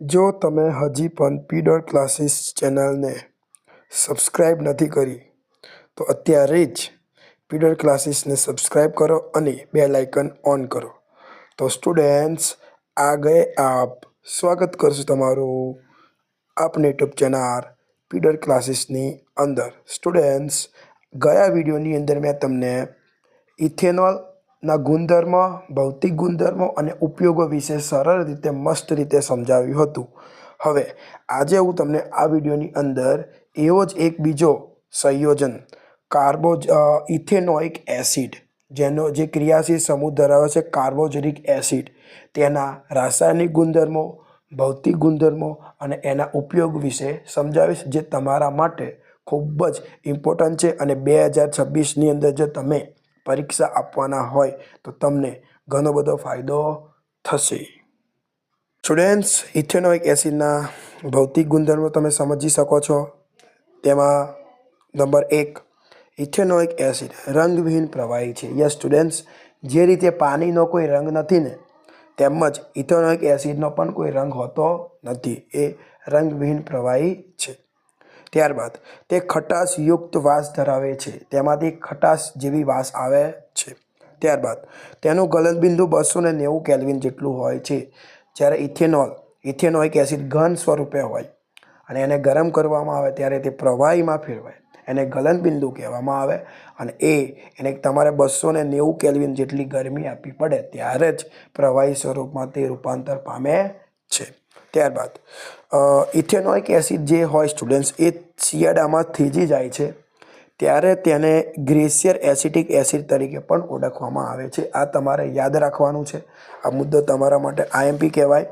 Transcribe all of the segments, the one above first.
જો તમે હજી પણ પીડર ક્લાસીસ ચેનલને સબસ્ક્રાઈબ નથી કરી, તો અત્યારે જ પીડર ક્લાસીસને સબસ્ક્રાઈબ કરો અને બે લાઇકન ઓન કરો. તો સ્ટુડન્ટ્સ આ ગયે આપ. સ્વાગત કરશું તમારું આપને યુટ્યુબ ચેનલ પીડર ક્લાસીસની અંદર. સ્ટુડન્ટ્સ, ગયા વિડીયોની અંદર મેં તમને ઇથેનોલના ગુણધર્મ, ભૌતિક ગુણધર્મો અને ઉપયોગો વિશે સરળ રીતે, મસ્ત રીતે સમજાવ્યું હતું. હવે, આજે હું તમને આ વિડીયોની અંદર એવો જ એક બીજો સંયોજન, કાર્બો ઇથેનોઇક એસિડ, જેનો જે ક્રિયાશીલ સમૂહ ધરાવે છે, કાર્બોજેનિક એસિડ. તેના રાસાયણિક ગુણધર્મો, ભૌતિક ગુણધર્મો અને એના ઉપયોગ વિશે સમજાવીશ, જે તમારા માટે ખૂબ જ ઇમ્પોર્ટન્ટ છે. અને બે હજાર છવ્વીસની અંદર જે તમે પરીક્ષા આપવાના હોય તો તમને ઘણો બધો ફાયદો થશે. સ્ટુડન્ટ્સ ઇથેનોઇક એસિડના ભૌતિક ગુણધર્મો તમે સમજી શકો છો. તેમાં નંબર એક ઇથેનોઇક એસિડ રંગવિહીન પ્રવાહી છે. યસ સ્ટુડન્ટ્સ જે રીતે પાણીનો કોઈ રંગ નથી ને, તેમજ ઇથેનોઇક એસિડનો પણ કોઈ રંગ હોતો નથી. એ રંગવિહીન પ્રવાહી છે. ત્યારબાદ તે ખટાશયુક્ત વાસ ધરાવે છે. તેમાંથી ખટાશ જેવી વાસ આવે છે. ત્યારબાદ તેનું ગલનબિંદુ બસો ને નેવું કેલ્વિન જેટલું હોય છે. જ્યારે ઇથેનોલ, ઇથેનોઇક એસિડ ઘન સ્વરૂપે હોય અને એને ગરમ કરવામાં આવે ત્યારે તે પ્રવાહીમાં ફેરવાય. એને ગલનબિંદુ કહેવામાં આવે અને એ એને તમારે બસો ને નેવું કેલ્વિન જેટલી ગરમી આપવી પડે ત્યારે જ પ્રવાહી સ્વરૂપમાં તે રૂપાંતર પામે છે. ત્યારબાદ ઇથેનોઇક એસિડ જે હોય સ્ટુડન્ટ્સ, એ શિયાળામાં થીજી જાય છે, ત્યારે તેને ગ્રેસિયર એસિટિક એસિડ તરીકે પણ ઓળખવામાં આવે છે. આ તમારે યાદ રાખવાનું છે. આ મુદ્દો તમારા માટે આઈએમપી કહેવાય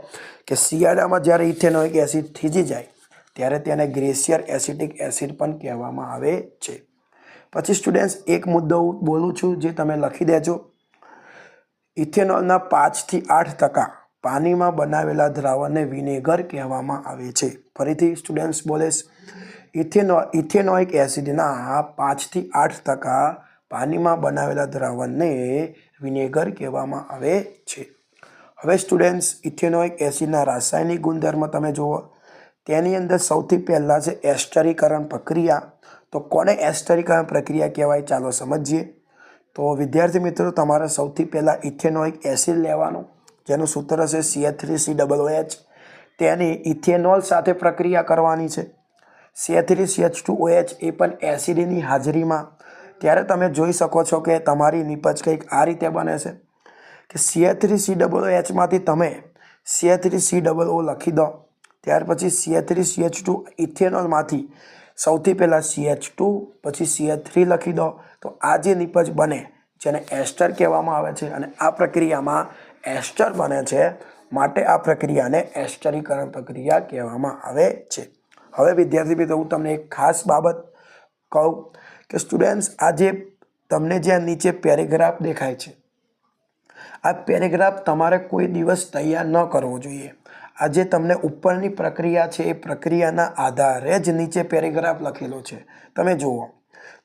કે શિયાળામાં જ્યારે ઇથેનોઇક એસિડ થીજી જાય, ત્યારે તેને ગ્રેસિયર એસિટિક એસિડ પણ કહેવામાં આવે છે. પછી સ્ટુડન્ટ્સ, એક મુદ્દો હું બોલું છું જે તમે લખી દેજો. ઇથેનોલના પાંચથી આઠ ટકા પાણીમાં બનાવેલા દ્રાવણને વિનેગર કહેવામાં આવે છે. ફરીથી સ્ટુડન્ટ્સ બોલેસ ઇથેનો, ઇથેનોઇક એસિડના પાંચથી આઠ ટકા પાણીમાં બનાવેલા દ્રાવણને વિનેગર કહેવામાં આવે છે. હવે સ્ટુડન્ટ્સ ઇથેનોઇક એસિડના રાસાયણિક ગુણધર્મ તમે જુઓ. તેની અંદર સૌથી પહેલાં છે એસ્ટરીકરણ પ્રક્રિયા. તો કોને એસ્ટરીકરણ પ્રક્રિયા કહેવાય? ચાલો સમજીએ. તો વિદ્યાર્થી મિત્રો, તમારે સૌથી પહેલાં ઇથેનોઇક એસિડ લેવાનું. જેનું સૂત્ર છે C three C double H તેની ઇથેનોલ સાથે પ્રક્રિયા કરવાની છે. C three C H two O H એ પણ એસિડની હાજરીમાં. ત્યારે તમે જોઈ શકો છો કે તમારી નીપજ કંઈક આ રીતે બને છે. કે સી થ્રી સી ડબલ એચમાંથી તમે C three C double O લખી દો. ત્યાર પછી C three C H two ઇથેનોલમાંથી સૌથી પહેલાં સી એચ ટુ પછી સી એચ થ્રી લખી દો. તો આ જે નીપજ બને, જેને એસ્ટર કહેવામાં આવે છે, અને આ પ્રક્રિયામાં એસ્ટર બને છે માટે આ પ્રક્રિયાને એસ્ટરીકરણ પ્રક્રિયા કહેવામાં આવે છે. હવે વિદ્યાર્થી મિત્રો, હું તમને એક ખાસ બાબત કહું કે સ્ટુડન્ટ્સ આ જે તમને જ્યાં નીચે પેરેગ્રાફ દેખાય છે, આ પેરેગ્રાફ તમારે કોઈ દિવસ તૈયાર ન કરવો જોઈએ. આ જે તમને ઉપરની પ્રક્રિયા છે, એ પ્રક્રિયાના આધારે જ નીચે પેરેગ્રાફ લખેલો છે. તમે જુઓ.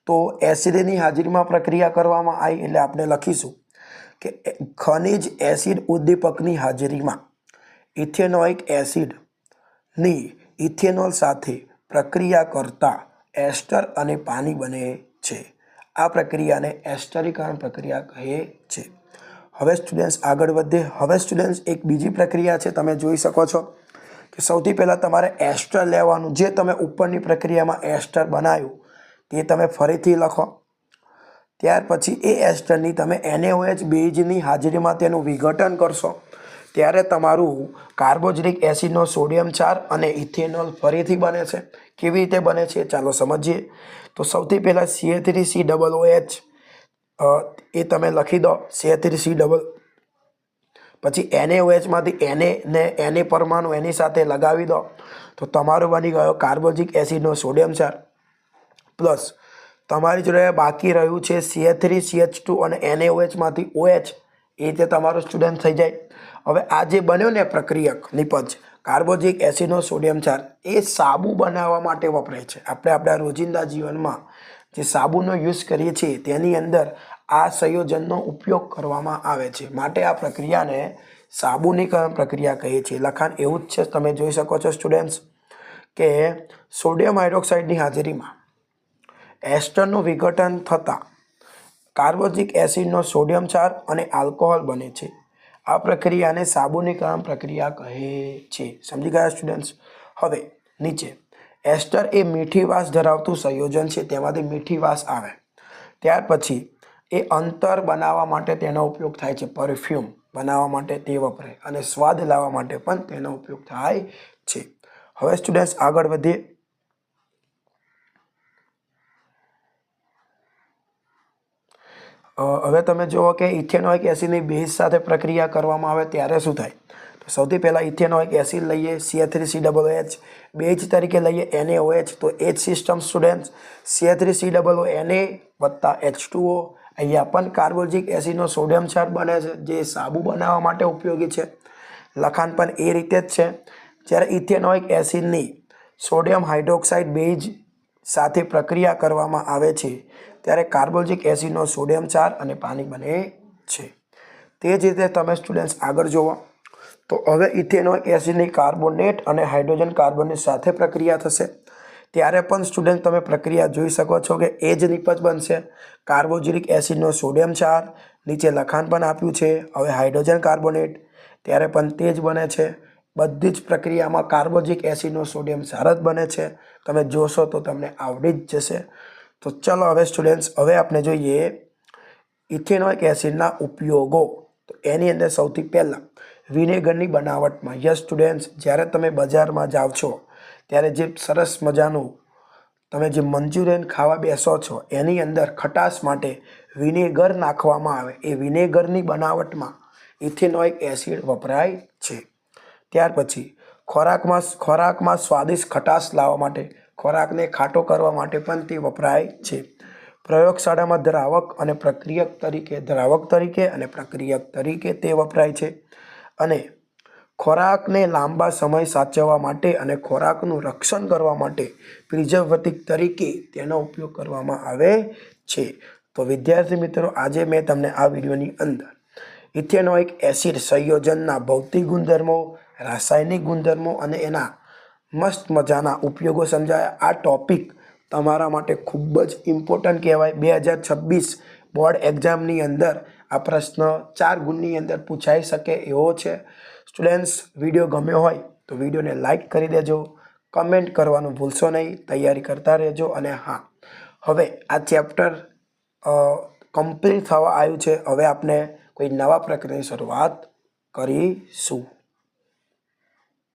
તો એસિડની હાજરીમાં પ્રક્રિયા કરવામાં આવી એટલે આપણે લખીશું. કે ખનિજ એસિડ ઉદ્દીપકની હાજરીમાં ઇથેનોઇક એસિડની ઇથેનોલ સાથે પ્રક્રિયા કરતા એસ્ટર અને પાણી બને છે. આ પ્રક્રિયાને એસ્ટરીકરણ પ્રક્રિયા કહે છે. હવે સ્ટુડન્ટ્સ આગળ વધે. હવે સ્ટુડન્ટ્સ એક બીજી પ્રક્રિયા છે, તમે જોઈ શકો છો કે સૌથી પહેલાં તમારે એસ્ટર લેવાનું. જે તમે ઉપરની પ્રક્રિયામાં એસ્ટર બનાવ્યું, તે તમે ફરીથી લખો. ત્યાર પછી એ એસ્ટરની તમે એનએઓએચ બેઝની હાજરીમાં તેનું વિઘટન કરશો. ત્યારે તમારું કાર્બોજરિક એસિડનો સોડિયમ ચાર અને ઇથેનોલ ફરીથી બને છે. કેવી રીતે બને છે ચાલો સમજીએ. તો સૌથી પહેલાં C H three C double O H એ તમે લખી દો. સીએ થ્રી સી ડબલ પછી એનએઓએચમાંથી એને ને એને પરમાણુ એની સાથે લગાવી દો. તો તમારો બની ગયો કાર્બોજિક એસિડનો સોડિયમ ચાર પ્લસ તમારી જોડે બાકી રહ્યું છે C H three C H two અને એનએઓએચમાંથી ઓએચ એ રીતે તમારો સ્ટુડન્ટ થઈ જાય. હવે આ જે બન્યો ને પ્રક્રિયક નિપજ, કાર્બોજિક એસિડનો સોડિયમ ચાર, એ સાબુ બનાવવા માટે વપરાય છે. આપણે આપણા રોજિંદા જીવનમાં જે સાબુનો યુઝ કરીએ છીએ, તેની અંદર આ સંયોજનનો ઉપયોગ કરવામાં આવે છે. માટે આ પ્રક્રિયાને સાબુનીકરણ પ્રક્રિયા કહીએ છીએ લખાણ એવું જ છે, તમે જોઈ શકો છો સ્ટુડન્ટ્સ કે સોડિયમ હાઇડ્રોક્સાઇડની હાજરીમાં એસ્ટરનું વિઘટન થતાં કાર્બોજિક એસિડનો સોડિયમ ક્ષાર અને આલ્કોહોલ બને છે. આ પ્રક્રિયાને સાબુનીકરણ પ્રક્રિયા કહે છે. સમજી ગયા સ્ટુડન્ટ્સ હવે નીચે. એસ્ટર એ મીઠી વાસ ધરાવતું સંયોજન છે. તેમાંથી મીઠી વાસ આવે. ત્યાર પછી એ અંતર બનાવવા માટે તેનો ઉપયોગ થાય છે. પરફ્યુમ બનાવવા માટે તે વપરાય અને સ્વાદ લાવવા માટે પણ તેનો ઉપયોગ થાય છે. હવે સ્ટુડન્ટ્સ આગળ વધીએ. હવે તમે જુઓ કે ઇથેનોઇક એસિડની બેઝ સાથે પ્રક્રિયા કરવામાં આવે ત્યારે શું થાય? તો સૌથી પહેલાં ઇથેનોઇક એસિડ લઈએ C A three C double H base તરીકે લઈએ NaOH તો H system student C A three C double O N A વત્તા એચ ટુઓ અહીંયા પણ કાર્બોજિક એસિડનો સોડિયમ ક્ષાર બને છે, જે સાબુ બનાવવા માટે ઉપયોગી છે. લખાણ પણ એ રીતે જ છે. જ્યારે ઇથેનોઇક એસિડની સોડિયમ હાઇડ્રોક્સાઇડ બેઝ સાથે પ્રક્રિયા કરવામાં આવે છે ત્યારે કાર્બોજિક એસિડનો સોડિયમ ચાર અને પાણી બને છે. તે જ રીતે તમે સ્ટુડન્ટ્સ આગળ જુઓ. તો હવે ઇથેનોઇક એસિડની કાર્બોનેટ અને હાઇડ્રોજન કાર્બોનેટ સાથે પ્રક્રિયા થશે. ત્યારે પણ સ્ટુડન્ટ તમે પ્રક્રિયા જોઈ શકો છો કે એ જ નિપજ બનશે. કાર્બોજિલિક એસિડનો સોડિયમ ચાર, નીચે લખાણ પણ આપ્યું છે. હવે હાઇડ્રોજન કાર્બોનેટ, ત્યારે પણ તે જ બને છે. બધી જ પ્રક્રિયામાં કાર્બોજિક એસિડનો સોડિયમ જ બને છે. તમે જોશો તો તમને આવડી જ જશે. તો ચલો હવે સ્ટુડન્ટ્સ હવે આપણે જોઈએ ઇથેનોઇક એસિડના ઉપયોગો. તો એની અંદર સૌથી પહેલાં વિનેગરની બનાવટમાં. યસ સ્ટુડન્ટ્સ જ્યારે તમે બજારમાં જાઓ છો, ત્યારે જે સરસ મજાનું તમે જે મંચુરિયન ખાવા બેસો છો, એની અંદર ખટાશ માટે વિનેગર નાખવામાં આવે. એ વિનેગરની બનાવટમાં ઇથેનોઇક એસિડ વપરાય છે. ત્યાર પછી ખોરાકમાં ખોરાકમાં સ્વાદિષ્ટ ખટાશ લાવવા માટે ખોરાકને ખાટો કરવા માટે પણ તે વપરાય છે. પ્રયોગશાળામાં દ્રાવક અને પ્રક્રિયક તરીકે દ્રાવક તરીકે અને પ્રક્રિયક તરીકે તે વપરાય છે. અને ખોરાકને લાંબા સમય સાચવવા માટે અને ખોરાકનું રક્ષણ કરવા માટે પ્રિઝર્વેટિવ તરીકે તેનો ઉપયોગ કરવામાં આવે છે. તો વિદ્યાર્થી મિત્રો, આજે મેં તમને આ વિડીયોની અંદર ઇથેનોઇક એસિડ સંયોજનના ભૌતિક ગુણધર્મો, રાસાયણિક ગુણધર્મો અને એના મસ્ત મજાના ઉપયોગો સમજાયા. આ ટોપિક તમારા માટે ખૂબ જ ઇમ્પોર્ટન્ટ કહેવાય. બે હજાર છવ્વીસ બોર્ડ એક્ઝામની અંદર આ પ્રશ્ન ચાર ગુણની અંદર પૂછાઈ શકે એવો છે. સ્ટુડન્ટ્સ વીડિયો ગમ્યો હોય તો વિડીયોને લાઇક કરી દેજો. કમેન્ટ કરવાનું ભૂલશો નહીં. તૈયારી કરતા રહેજો અને હા, હવે આ ચેપ્ટર કમ્પ્લીટ થવા આવ્યું છે. હવે આપણે કોઈ નવા પ્રક્રિયાની શરૂઆત કરીશું.